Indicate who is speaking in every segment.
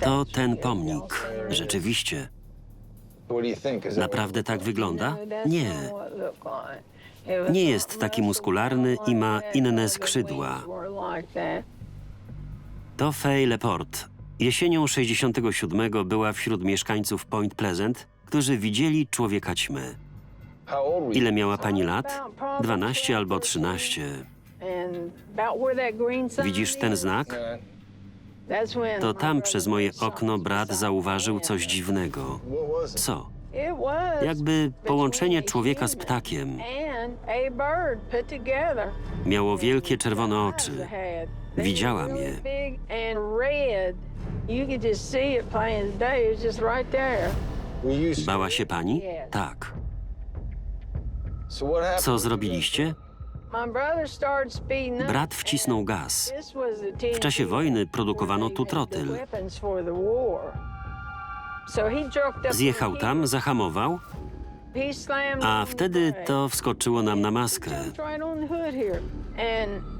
Speaker 1: To ten pomnik. Rzeczywiście. Naprawdę tak wygląda? Nie. Nie jest taki muskularny i ma inne skrzydła. To Fay Leport. Jesienią 67 była wśród mieszkańców Point Pleasant, którzy widzieli człowieka ćmy. Ile miała pani lat? 12 albo 13. Widzisz ten znak? To tam przez moje okno brat zauważył coś dziwnego. Co? Jakby połączenie człowieka z ptakiem. Miało wielkie czerwone oczy. Widziałam je. Bała się pani? Tak. Co zrobiliście? Brat wcisnął gaz.
Speaker 2: W czasie wojny produkowano tu trotyl.
Speaker 1: Zjechał tam, zahamował, a wtedy to wskoczyło nam na maskę.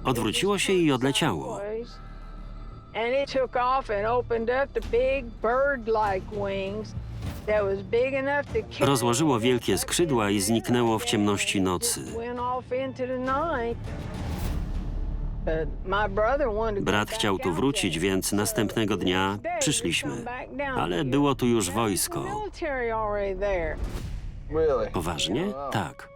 Speaker 1: Odwróciło się i odleciało. Rozłożyło wielkie skrzydła i zniknęło w ciemności nocy. Brat chciał tu wrócić, więc następnego dnia przyszliśmy. Ale było tu już wojsko. Poważnie? Tak.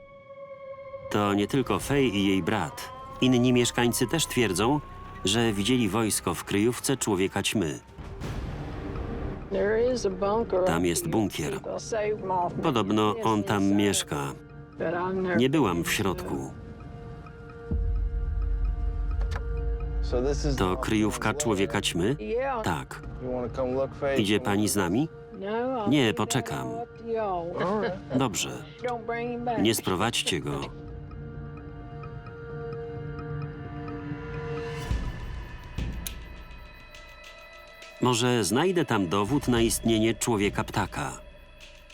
Speaker 1: To nie tylko Fej i jej brat. Inni mieszkańcy też twierdzą, że widzieli wojsko w kryjówce człowieka ćmy.
Speaker 2: Tam jest bunkier.
Speaker 1: Podobno on tam mieszka. Nie byłam w środku. To kryjówka człowieka ćmy? Tak. Idzie pani z nami? Nie, poczekam. Dobrze. Nie sprowadźcie go. Może znajdę tam dowód na istnienie człowieka ptaka.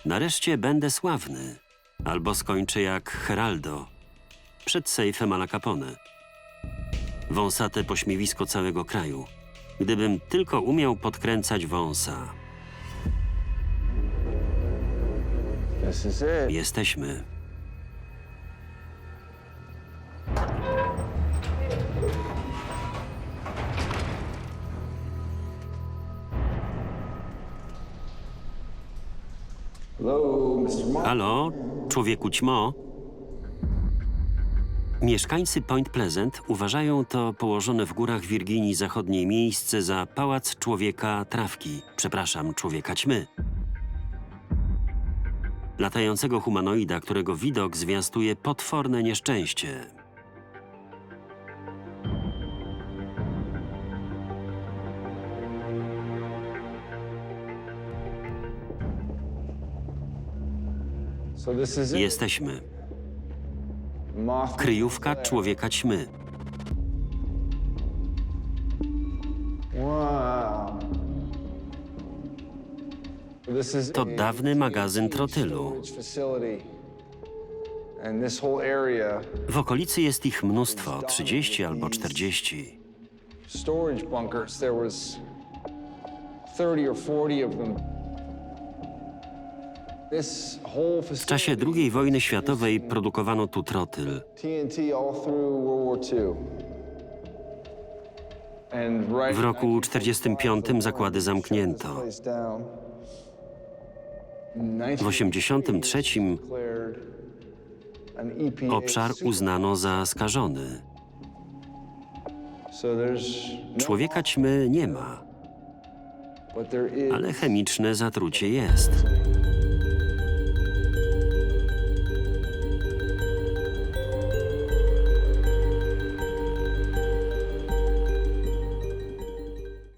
Speaker 1: Nareszcie będę sławny. Albo skończę jak Heraldo. Przed sejfem Al Capone. Wąsate pośmiewisko całego kraju. Gdybym tylko umiał podkręcać wąsa. Jesteśmy. Halo, człowieku ćmo? Mieszkańcy Point Pleasant uważają to położone w górach Wirginii Zachodniej miejsce za pałac człowieka trawki, przepraszam, człowieka ćmy. Latającego humanoida, którego widok zwiastuje potworne nieszczęście. Jesteśmy. Kryjówka człowieka ćmy.
Speaker 3: To dawny magazyn trotylu.
Speaker 1: W okolicy jest ich mnóstwo, 30 albo 40.
Speaker 3: storage bunkers. There was 30 or 40 of them.
Speaker 1: W czasie II wojny światowej produkowano tu trotyl. W roku 45 zakłady zamknięto. W 83 obszar uznano za skażony. Człowieka ćmy nie ma, ale chemiczne zatrucie jest.